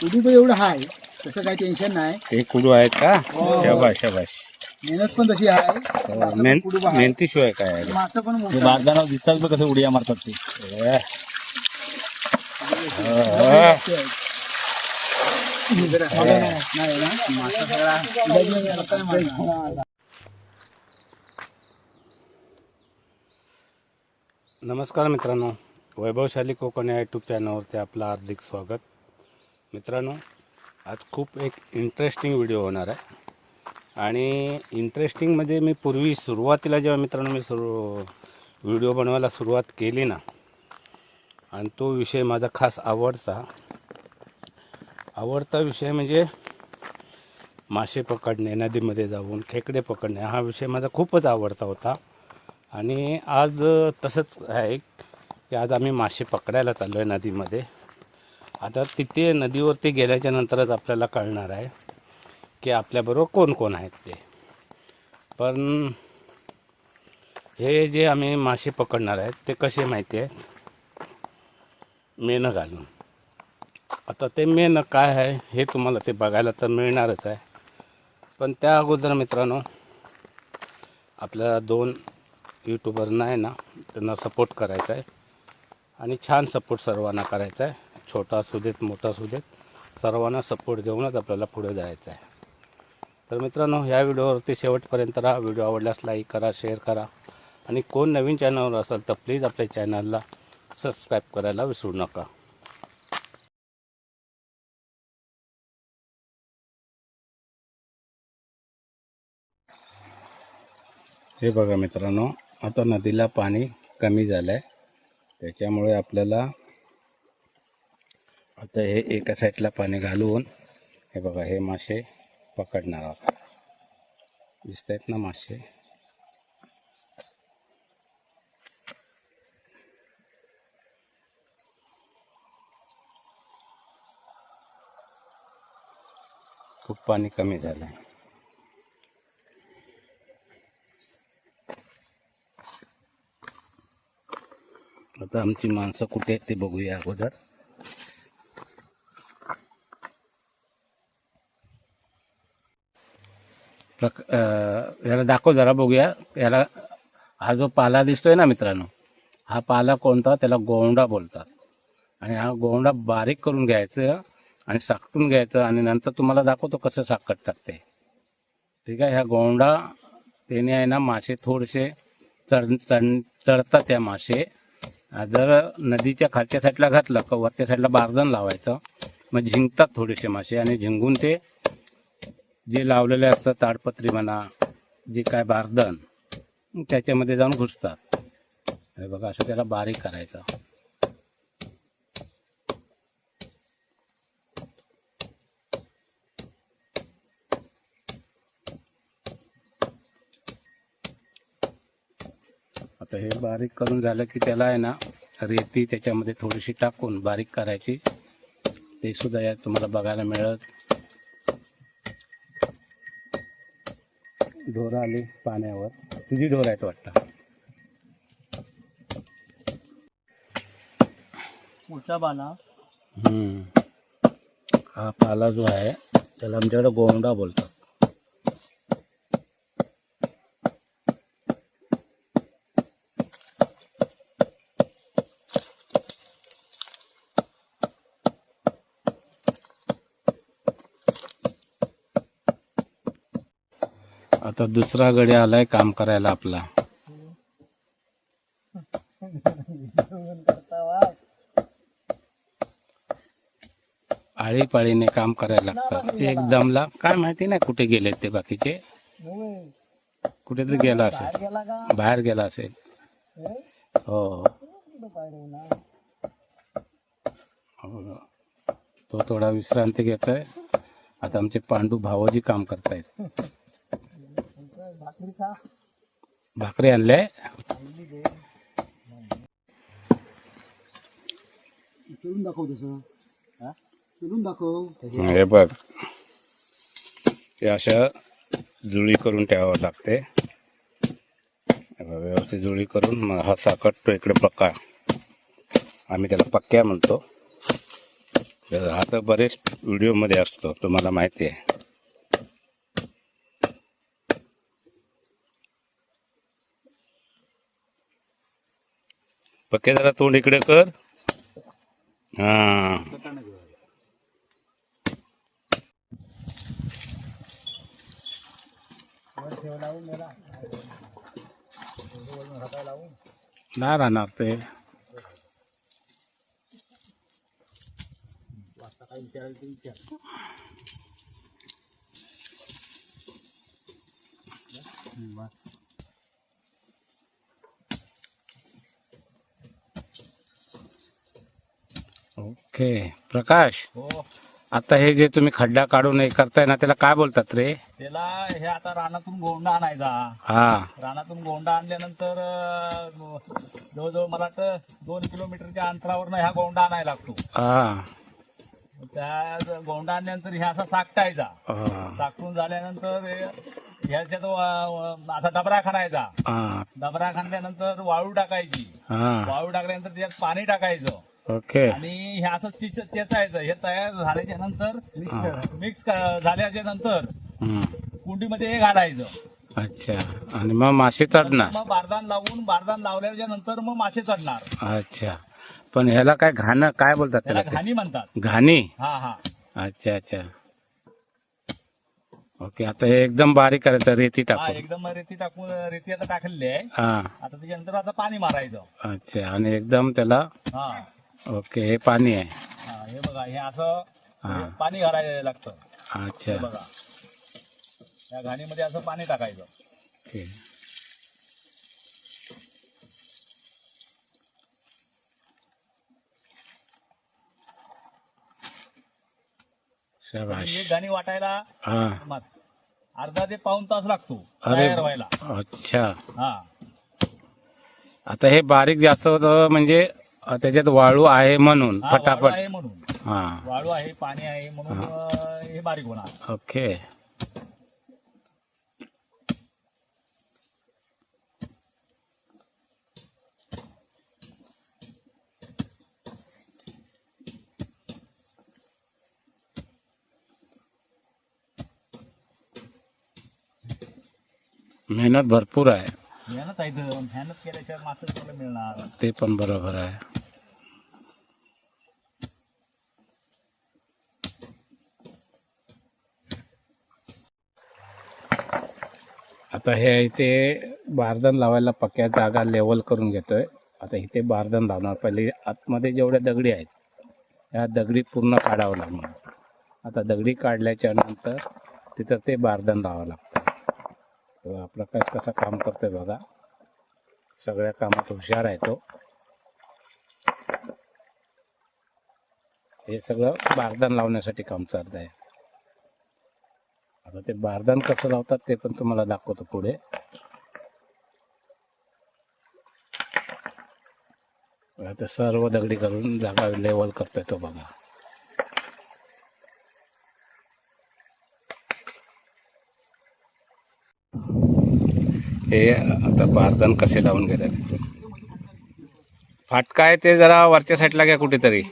कुडू एवढं हाय तसं काही टेन्शन नाही. ते कुडू आहेत का? हो. शाबाश शाबाश मेहनत पण तशी आहे. हो. मेहनतीशिवाय काय आहे? मासं पण बारदानावर दिसतात बघ कसं उड्या मारतात ते. ए, जास्त आहे. नाही ना? मासा सगळा लगेच काय मारणार? नमस्कार मित्रांनो. वैभवशाली कोकण या यूट्यूब चॅनलवरती आपलं हार्दिक स्वागत. मित्रांनो आज खूप एक इंटरेस्टिंग व्हिडिओ होणार आहे. आणि इंटरेस्टिंग म्हणजे मी पूर्वी सुरुवातीला जेव्हा मित्रांनो मी सुरू व्हिडिओ बनवायला सुरुवात केली ना आणि तो विषय माझा खास आवडता. आवडता विषय म्हणजे मासे पकडणे नदीमध्ये जाऊन खेकडे पकडणे हा विषय माझा खूपच आवडता होता. आणि आज तसंच आहे की आज आम्ही मासे पकडायला चाललो आहे नदीमध्ये. आता तिथे नदीवरती गेल्याच्या नंतरच आपल्याला कळणार आहे की आपल्याबरोबर कोण कोण आहेत ते. पण हे जे आम्ही मासे पकडणार आहेत ते कसे माहिती आहे मेनं घालून. आता ते मेनं काय आहे हे तुम्हाला ते बघायला तर मिळणारच आहे. पण त्या अगोदर मित्रांनो आपल्याला दोन यूट्यूबरना आहे ना त्यांना सपोर्ट करायचा आहे. आणि छान सपोर्ट सर्वांना करायचा आहे. छोटा असू देत मोठा असू देत सर्वांना सपोर्ट देऊनच आपल्याला पुढे जायचं आहे. तर मित्रांनो ह्या व्हिडिओवरती शेवटपर्यंत राहा. व्हिडिओ आवडल्यास लाईक करा शेअर करा. आणि कोण नवीन चॅनलवर असेल तर प्लीज आपल्या चॅनलला सबस्क्राईब करायला विसरू नका. हे बघा मित्रांनो आता नदीला पाणी कमी झालं आहे त्याच्यामुळे आपल्याला आता हे एका साईडला पाणी घालून हे बघा हे मासे पकडणार आहोत. दिसत आहेत ना मासे? खूप पाणी कमी झालं आहे आता आमची माणसं कुठे आहेत ते बघूया अगोदर. प्रक याला दाखव जरा बघूया. याला हा जो पाला दिसतोय ना मित्रांनो हा पाला कोणता? त्याला गोंडा बोलतात. आणि हा गोंडा बारीक करून घ्यायचं आणि साकटून घ्यायचं आणि नंतर तुम्हाला दाखवतो कसं साकट टाकते. ठीक आहे? ह्या गोंडा त्याने आहे ना मासे थोडेसे चढ चढ चढतात त्या मासे. जर नदीच्या खालच्या साईडला घातलं का वरच्या साईडला बारदन लावायचं मग झिंकतात थोडेसे मासे आणि झिंगून ते जे लावलेले असतात ताडपत्री म्हणा जे काय बारदन त्याच्यामध्ये जाऊन घुसतात. हे बघा असं त्याला बारीक करायचं. आता हे बारीक करून झालं की त्याला आहे ना रेती त्याच्यामध्ये थोडीशी टाकून बारीक करायची. ते सुद्धा यात तुम्हाला बघायला मिळत ढोरं आली पाण्यावर. तुझी ढोर आहेत वाटतं. मोठा बाला हम्म. हा पाला जो आहे त्याला आमच्याकडे गोंडा बोलतात. आता दुसरा गडी आलाय काम करायला आपला. आळीपाळीने काम करायला लागतं. एक दमला. काय माहिती नाही कुठे गेले ते बाकीचे. कुठेतरी गेला असेल. बाहेर गेला असेल. हो. हो. तो थोडा विश्रांती घेतोय. आता आमचे पांडू भावोजी काम करतायत. भाकरी आणले चलून दाखव तसं. चलून दाखव. हे बघ. हे अशा जुळी करून ठेवावं लागते. व्यवस्थित जुळी करून मग हा साकटतो इकडे पक्का आम्ही त्याला पक्क्या म्हणतो. हा तर बरेच व्हिडिओमध्ये असतो तुम्हाला माहिती आहे. पक्के जरा तोंड इकडे कर. हा. नाही राहणार ते. विचार ओके प्रकाश. हो. आता हे जे तुम्ही खड्डा काढून हे करताय ना त्याला काय बोलतात रे? त्याला हे आता रानातून गोंडा आणायचा. हा. रानातून गोंडा आणल्यानंतर अं, जवळजवळ मला वाटतं दोन किलोमीटरच्या अंतरावरनं ह्या गोंडा आणायला लागतो. हा. त्या गोंडा आणल्यानंतर ह्या असा साकटायचा हा, साकटून झाल्यानंतर हे- ह्याच्यात वा- वा- असा डबरा खाणायचा. हा. डबरा खाल्ल्यानंतर वाळू टाकायची. हा. वाळू टाकल्यानंतर त्याच्यात पाणी टाकायचं. ओके. आणि हे असं चेचायचं हे तयार झाल्याच्यानंतर मिक्स झाल्याच्यानंतर हम्म. कुंडीमध्ये हे घालायचं. अच्छा. आणि मग मासे चढणार. मग बारदान लावून बारदान लावल्याच्या नंतर मग मासे चढणार. अच्छा. पण ह्याला काय घाणं काय बोलतात त्याला त्याला घाणी म्हणतात? घाणी? हा हा. अच्छा अच्छा. ओके आता हे एकदम बारीक करायचं रेती हा टाकून. एकदम रेती टाकून रेती आता टाकलेली आहे. हा. आता त्याच्यानंतर आता पाणी मारायचं. अच्छा आणि एकदम त्याला हा. ओके हे पाणी आहे. हा हे बघा हे असं हा. हे पाणी घालायला लागतं. अच्छा. बघा. या घाणीमध्ये असं पाणी टाकायचं. ओके. शाबाश. ही घाणी वाटायला हा. अर्धा ते पाऊन तास लागतो अरे तयार व्हायला. अच्छा. हा. आता हे बारीक जास्त होतं म्हणजे अ, त्याच्यात वाळू आहे म्हणून हा, वाळू फटाफट आहे म्हणून. हा. वाळू आहे पाणी आहे म्हणून अं, हे बारीक होणार. ओके. मेहनत भरपूर आहे. मेहनत आहे इथं. मेहनत केल्याशिवाय मासे मिळणार? ते पण बरोबर आहे. आता हे इथे बारदान लावायला पक्क्या जागा लेवल करून घेतोय. आता इथे बारदान लावणार. पहिले आतमध्ये जेवढ्या दगडी आहेत ह्या दगडी पूर्ण काढावं लागणार. आता दगडी काढल्याच्या नंतर तिथं ते बारदान लावावं लागतं. प्रकाश कसा काम करतोय बघा. सगळ्या कामात हुशार आहे तो. हे सगळं बारदान लावण्यासाठी काम चालत आहे आता ते बारदान कसं लावतात ते पण तुम्हाला दाखवतो पुढे. आता सर्व दगडी करून जागा लेवल करतोय तो बघा. हे आता बारदान कसे लावून घेतात? फाटका आहे ते जरा वरच्या साईडला घ्या कुठेतरी.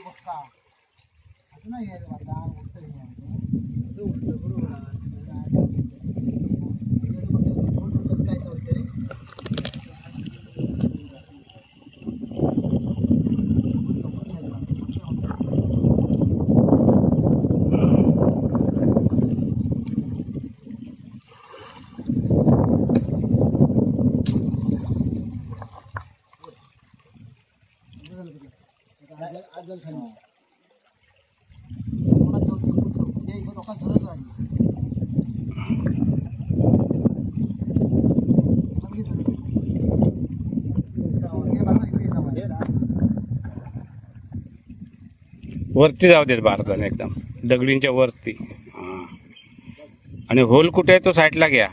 वरती जाऊ देत भारताने एकदम दगडींच्या वरती आणि होल कुठे आहे तो साईडला घ्या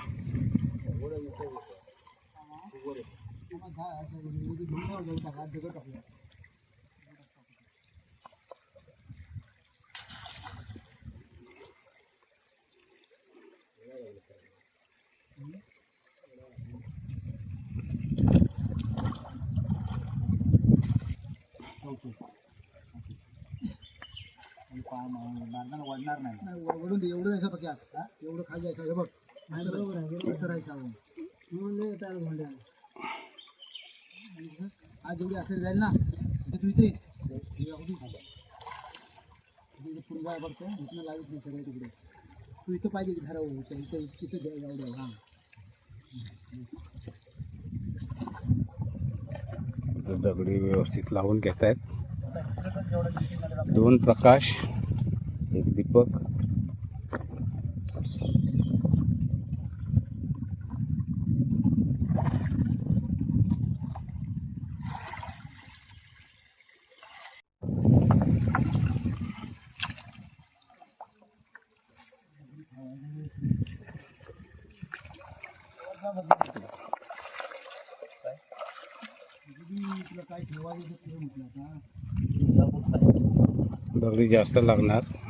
Okay. नाही एवढं एवढं राहायचं म्हणून. त्याला आज जेवढी असेल जाईल ना ते तू इथे पुढे जाय लागत नाही तिकडे. तू इथं पाहिजे की धरावं होतं इथं तिथं द्यायला एवढं हां. दगडी व्यवस्थित लावून घेत आहेत दोन प्रकाश एक दीपक. तुला दगडी जास्त लागणार.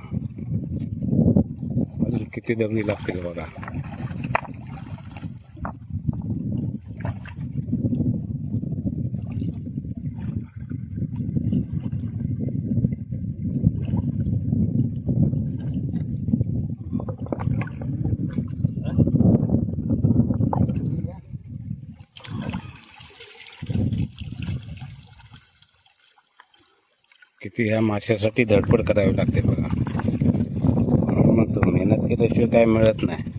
किती दगडी लागतील बघा. किती ह्या माशासाठी धडपड करावी लागते बघा. केल्याशिवाय काय मिळत नाही.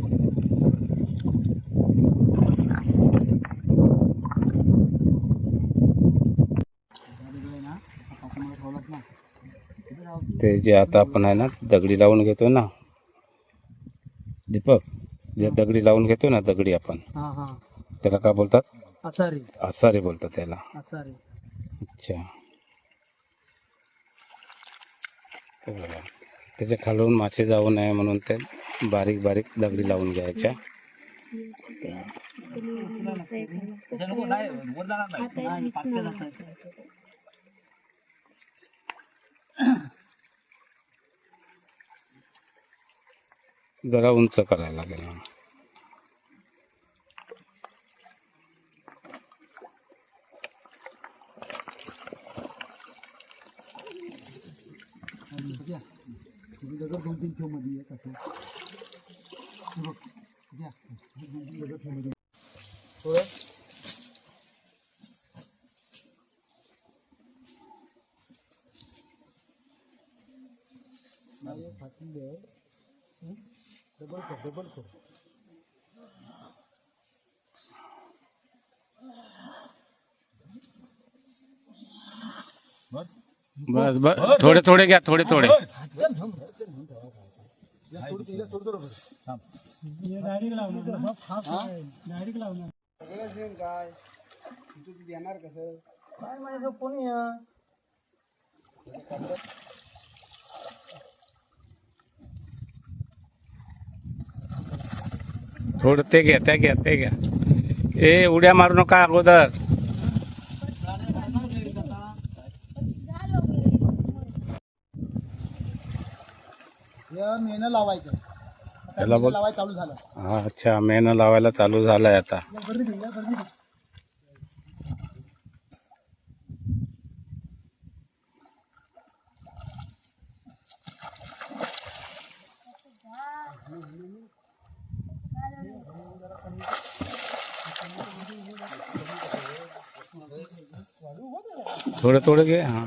ते जे आता आपण आहे ना दगडी लावून घेतो ना. दीपक जे दगडी लावून घेतो ना दगडी आपण. त्याला काय बोलतात? असारी आसारी बोलतात त्याला. अच्छा. त्याच्या खालून मासे जाऊ नये म्हणून ते बारीक बारीक दगडी लावून घ्यायच्या. जरा उंच करायला लागेल मग. घ्या तुम्ही दगड दोन तीन ठेवमध्ये एक असं बघ घ्या दोन तीन दगड ठेवमध्ये थोडं नाही, फाटून दे. डबल कर डबल कर. बस. बस थोडे थोडे घ्या थोडे थोडे. काय? येणार कसं? काय माझ्या कोणी थोडं ते घ्या त्या घ्या ते घ्या. ए उड्या मारू नका अगोदर. या मेहनं लावायचं त्याला चालू झालं. हा अच्छा मेहनत लावायला चालू झालाय आता. गर्दी गर्दी. थोडं थोडं घे हा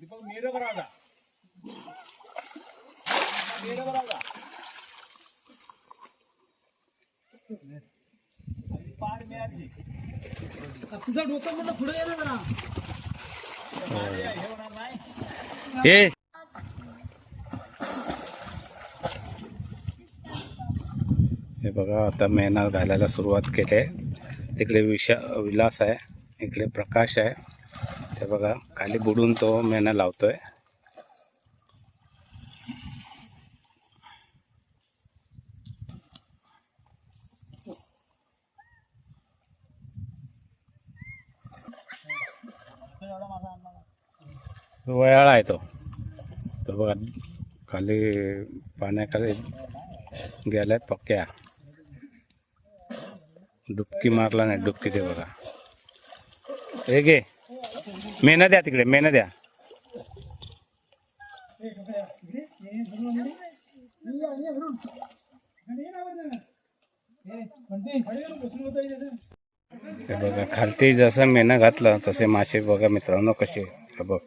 दीपक मेरं बरं आता. मेरं बरं आता. आणि पाड मिळाली. तुझं डोकं म्हणलं पुढे ये ना जरा हे होणार नाही. ए. हे बघा आता मेहनत घालायला सुरुवात केली आहे. तिकडे विशा विलास आहे इकडे प्रकाश आहे. ते बघा खाली बुडून तो मेहनत लावतोय. वयाळा आहे तो. धबधबा बघा खाली पाण्याखाली गेलाय पक्क्या. डुबकी मारला नाही डुबकी ते बघा. हे घे. मेहनत द्या तिकडे मेहनत द्या. हे बघा खालती जसं मेहनत घातलं तसे मासे बघा मित्रांनो कसे. हे बघ.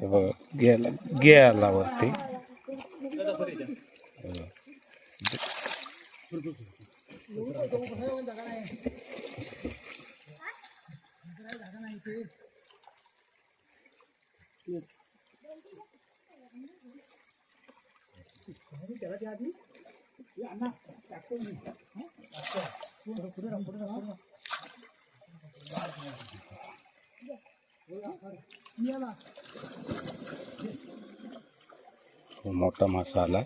हे बघा गेला गेला वरती खूप मोठा मासा आला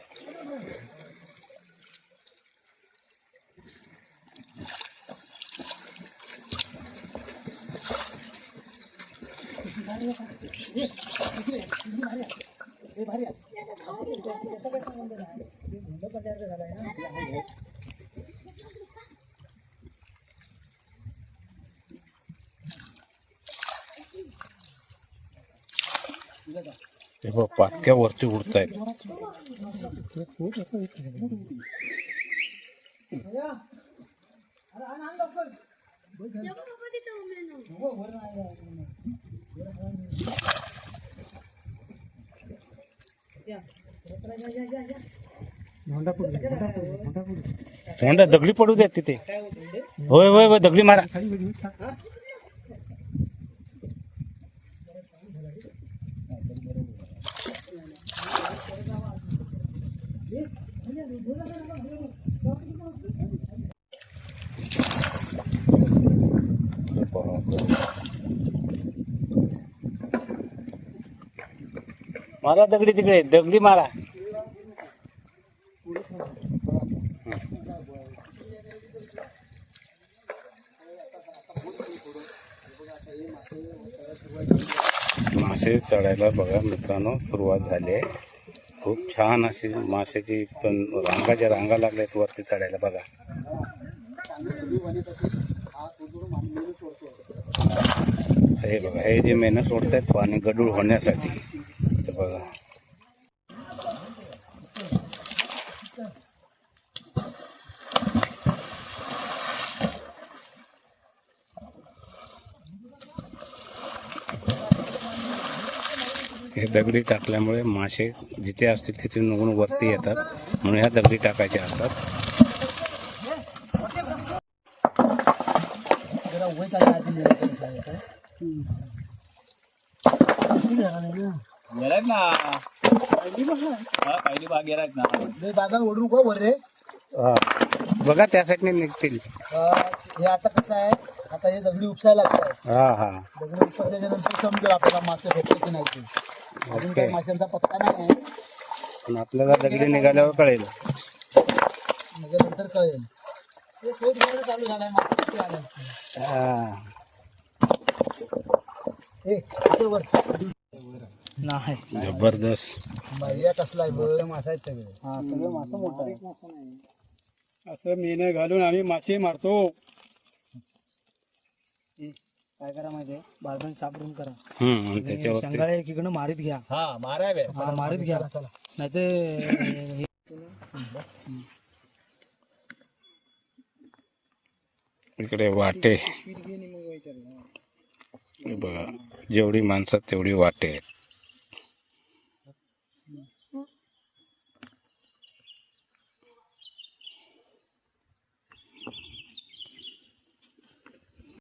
हे बघ पाटक्या वरती उडतायत तोंडा दगडी पडू द्या तिथे होय होय होय दगडी मारा मारा दगडी तिकडे दगडी मारा. मासे चढायला बघा मित्रांनो सुरुवात झाली आहे. खूप छान अशी माशाची पण रांगाच्या रांगा लागल्या आहेत वरती चढायला बघा. हे बघा हे जे मेहनत सोडतायत पाणी गडूळ होण्यासाठी ते बघा. हे दगडी टाकल्यामुळे मासे जिथे असतील तिथे निघून वरती येतात. म्हणून ह्या दगडी टाकायचे असतात. हा हा. बघा त्या साईडने निघतील. हे आता कसं आहे? आता हे दगडी उपसायला लागतात. हा हा. दगडी उपसल्याच्या नंतर समजेल आपल्याला मासे भेटले की नाही ते. अजून काही माशांचा पत्ता नाही आहे. पण आपल्याला दगडी निघाल्यावर कळेल. म्हणजे नंतर कळेल शोध घ्यायला चालू झालाय मासे किती आले हा. हे इथे वर. नाही. जबरदस्त. बाह्या कसला आहे बघ. मासा आहेत सगळे हा सगळं मासा मोठा आहे. असं मेन घालून आम्ही मासे मारतो. काय करा माहितीये? बालपण सापडून करा. हम्म आणि त्याच्यावरती. शेंगाळे एकीकडनं मारीत घ्या. हा मारावे मारीत घ्या. नाही ते इकडे वाटे. बघा जेवढी माणसं तेवढी वाटे आहेत.